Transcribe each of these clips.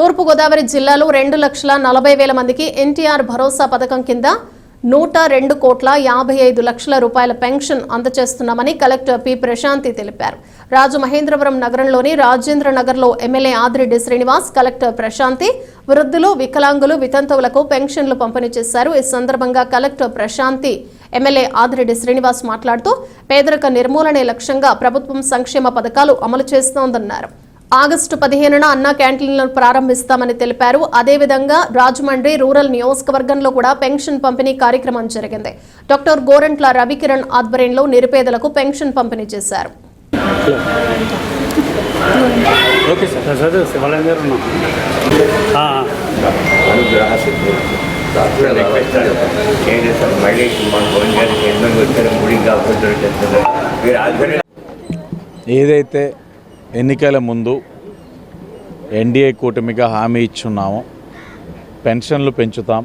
తూర్పుగోదావరి జిల్లాలో రెండు లక్షల నలభై వేల మందికి ఎన్టీఆర్ భరోసా పథకం కింద నూట రెండు కోట్ల యాభై ఐదు లక్షల రూపాయల పెన్షన్ అందజేస్తున్నామని కలెక్టర్ పి ప్రశాంతి తెలిపారు. రాజమహేంద్రవరం నగరంలోని రాజేంద్ర నగర్లో ఎమ్మెల్యే ఆదిరెడ్డి శ్రీనివాస్ కలెక్టర్ ప్రశాంతి వృద్ధులు వికలాంగులు వితంతువులకు పెన్షన్లు పంపిణీ చేశారు. ఈ సందర్భంగా కలెక్టర్ ప్రశాంతి ఎమ్మెల్యే ఆదిరెడ్డి శ్రీనివాస్ మాట్లాడుతూ పేదరిక నిర్మూలనే లక్ష్యంగా ప్రభుత్వం సంక్షేమ పథకాలు అమలు చేస్తోందన్నారు. ఆగస్టు పదిహేనున అన్నా క్యాంటీన్లను ప్రారంభిస్తామని తెలిపారు. అదేవిధంగా రాజమండ్రి రూరల్ నియోజకవర్గంలో కూడా పెన్షన్ పంపిణీ కార్యక్రమం జరిగింది. డాక్టర్ గోరంట్ల రవికిరణ్ ఆధ్వర్యంలో నిరుపేదలకు పెన్షన్ పంపిణీ చేశారు. ఏదైతే ఎన్నికల ముందు ఎన్డీఏ కూటమిగా హామీ ఇచ్చున్నాము. పెన్షన్లు పెంచుతాం.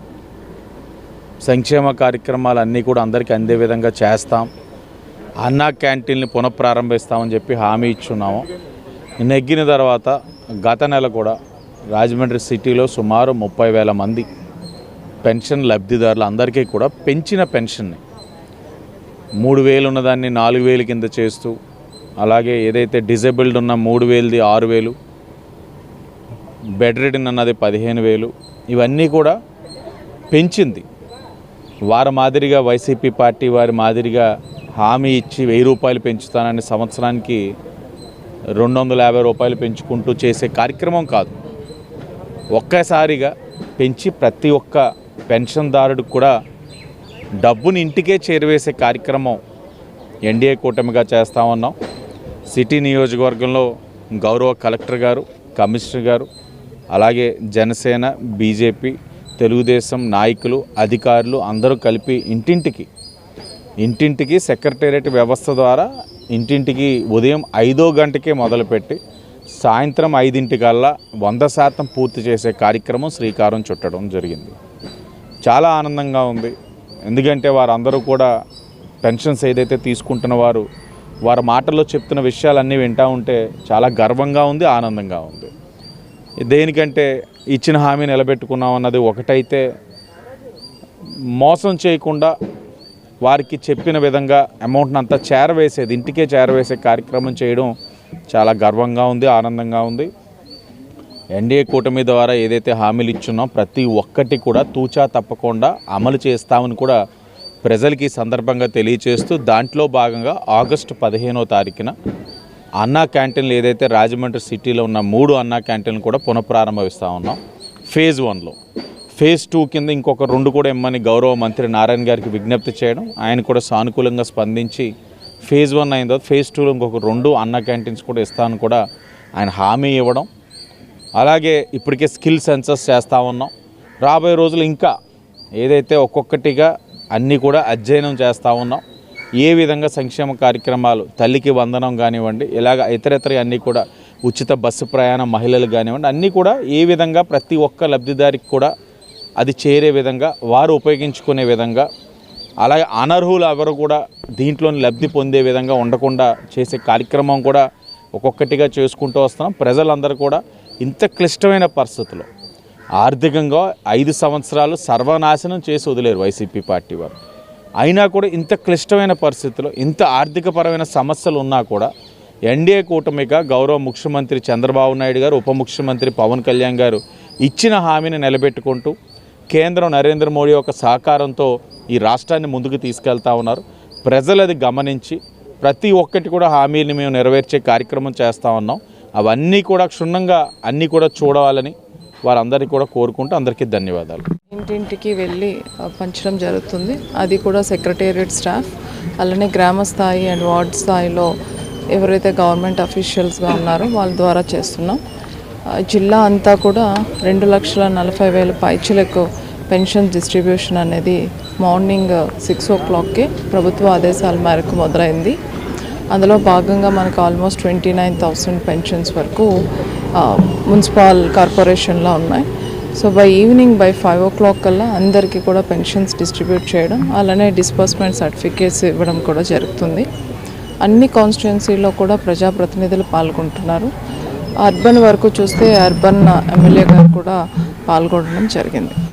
సంక్షేమ కార్యక్రమాలు అన్నీ కూడా అందరికీ అందే విధంగా చేస్తాం. అన్నా క్యాంటీన్ని పునఃప్రారంభిస్తామని చెప్పి హామీ ఇచ్చున్నాము. నెగ్గిన తర్వాత గత నెల కూడా రాజమండ్రి సిటీలో సుమారు ముప్పై వేల మంది పెన్షన్ లబ్ధిదారులు అందరికీ కూడా పెంచిన పెన్షన్ని మూడు వేలు ఉన్నదాన్ని నాలుగు వేలు కింద చేస్తూ అలాగే ఏదైతే డిజేబుల్డ్ ఉన్న మూడు వేలది ఆరు వేలు బెడ్ రిడన్ అన్నది పదిహేను వేలు ఇవన్నీ కూడా పెంచింది. వారి మాదిరిగా వైసీపీ పార్టీ వారి మాదిరిగా హామీ ఇచ్చి వెయ్యి రూపాయలు పెంచుతానని సంవత్సరానికి రెండు వందల యాభై రూపాయలు పెంచుకుంటూ చేసే కార్యక్రమం కాదు. ఒక్కసారిగా పెంచి ప్రతి ఒక్క పెన్షన్దారుడికి కూడా డబ్బుని ఇంటికే చేరువేసే కార్యక్రమం ఎన్డీఏ కూటమిగా చేస్తా ఉన్నాం. సిటీ నియోజకవర్గంలో గౌరవ కలెక్టర్ గారు కమిషనర్ గారు అలాగే జనసేన బీజేపీ తెలుగుదేశం నాయకులు అధికారులు అందరూ కలిపి ఇంటింటికి ఇంటింటికి సెక్రటేరియట్ వ్యవస్థ ద్వారా ఇంటింటికి ఉదయం ఐదో గంటకే మొదలుపెట్టి సాయంత్రం ఐదింటికల్లా వంద శాతం పూర్తి చేసే కార్యక్రమం శ్రీకారం చుట్టడం జరిగింది. చాలా ఆనందంగా ఉంది. ఎందుకంటే వారందరూ కూడా పెన్షన్స్ ఏదైతే తీసుకుంటున్న వారు వారి మాటల్లో చెప్తున్న విషయాలన్నీ వింటూ ఉంటే చాలా గర్వంగా ఉంది ఆనందంగా ఉంది. దేనికంటే ఇచ్చిన హామీ నిలబెట్టుకున్నాం అన్నది ఒకటైతే మోసం చేయకుండా వారికి చెప్పిన విధంగా అమౌంట్ని అంతా చేరవేసేది ఇంటికే చేరవేసే కార్యక్రమం చేయడం చాలా గర్వంగా ఉంది ఆనందంగా ఉంది. ఎన్డీఏ కూటమి ద్వారా ఏదైతే హామీలు ఇచ్చున్నాం ప్రతి ఒక్కటి కూడా తూచా తప్పకుండా అమలు చేస్తామని కూడా ప్రజలకి సందర్భంగా తెలియచేస్తూ దాంట్లో భాగంగా ఆగస్టు పదిహేనో తారీఖున అన్నా క్యాంటీన్లు ఏదైతే రాజమండ్రి సిటీలో ఉన్న మూడు అన్నా క్యాంటీన్లు కూడా పునఃప్రారంభిస్తూ ఉన్నాం. ఫేజ్ వన్లో ఫేజ్ టూ కింద ఇంకొక రెండు కూడా ఇమ్మని గౌరవ మంత్రి నారాయణ గారికి విజ్ఞప్తి చేయడం ఆయన కూడా సానుకూలంగా స్పందించి ఫేజ్ వన్ అయిన తర్వాత ఫేజ్ టూలో ఇంకొక రెండు అన్న క్యాంటీన్స్ కూడా ఇస్తానని కూడా ఆయన హామీ ఇవ్వడం. అలాగే ఇప్పటికే స్కిల్ సెన్సస్ చేస్తూ ఉన్నాం. రాబోయే రోజులు ఇంకా ఏదైతే ఒక్కొక్కటిగా అన్నీ కూడా అధ్యయనం చేస్తూ ఉన్నాం. ఏ విధంగా సంక్షేమ కార్యక్రమాలు తల్లికి వందనం కానివ్వండి ఇలాగ ఇతరితర అన్నీ కూడా ఉచిత బస్సు ప్రయాణం మహిళలు కానివ్వండి అన్నీ కూడా ఏ విధంగా ప్రతి ఒక్క లబ్ధిదారికి కూడా అది చేరే విధంగా వారు ఉపయోగించుకునే విధంగా అలాగే అనర్హులు ఎవరు కూడా దీంట్లోని లబ్ధి పొందే విధంగా ఉండకుండా చేసే కార్యక్రమం కూడా ఒక్కొక్కటిగా చేసుకుంటూ వస్తున్నాం. ప్రజలందరూ కూడా ఇంత క్లిష్టమైన పరిస్థితుల్లో ఆర్థికంగా ఐదు సంవత్సరాలు సర్వనాశనం చేసి వదిలేరు వైసీపీ పార్టీ వారు. అయినా కూడా ఇంత క్లిష్టమైన పరిస్థితుల్లో ఇంత ఆర్థికపరమైన సమస్యలు ఉన్నా కూడా ఎన్డీఏ కూటమిగా గౌరవ ముఖ్యమంత్రి చంద్రబాబు నాయుడు గారు ఉప ముఖ్యమంత్రి పవన్ కళ్యాణ్ గారు ఇచ్చిన హామీని నిలబెట్టుకుంటూ కేంద్రం నరేంద్ర మోడీ యొక్క సహకారంతో ఈ రాష్ట్రాన్ని ముందుకు తీసుకెళ్తా ఉన్నారు. ప్రజలు అది గమనించి ప్రతి ఒక్కటి కూడా హామీని మేము నెరవేర్చే కార్యక్రమం చేస్తూ ఉన్నాం. అవన్నీ కూడా క్షుణ్ణంగా అన్నీ కూడా చూడాలని వారందరికీ కూడా కోరుకుంటూ అందరికీ ధన్యవాదాలు. ఇంటింటికి వెళ్ళి పంచడం జరుగుతుంది. అది కూడా సెక్రటేరియట్ స్టాఫ్. అలానే గ్రామ స్థాయి అండ్ వార్డ్ స్థాయిలో ఎవరైతే గవర్నమెంట్ అఫీషియల్స్గా ఉన్నారో వాళ్ళ ద్వారా చేస్తున్నాం. జిల్లా అంతా కూడా రెండు లక్షల నలభై వేల పైచులకు పెన్షన్ డిస్ట్రిబ్యూషన్ అనేది మార్నింగ్ సిక్స్ ఓ క్లాక్కి ప్రభుత్వ ఆదేశాల మేరకు మొదలైంది. అందులో భాగంగా మనకు almost twenty nine thousand pensions వరకు మున్సిపల్ కార్పొరేషన్లో ఉన్నాయి. So by evening by five o'clock కల్లా అందరికీ కూడా పెన్షన్స్ డిస్ట్రిబ్యూట్ చేయడం అలానే డిస్బర్స్మెంట్ సర్టిఫికేట్స్ ఇవ్వడం కూడా జరుగుతుంది. అన్ని కాన్స్టిట్యున్సీలో కూడా ప్రజాప్రతినిధులు పాల్గొంటున్నారు. అర్బన్ వరకు చూస్తే అర్బన్ ఎమ్మెల్యే గారు కూడా పాల్గొనడం జరిగింది.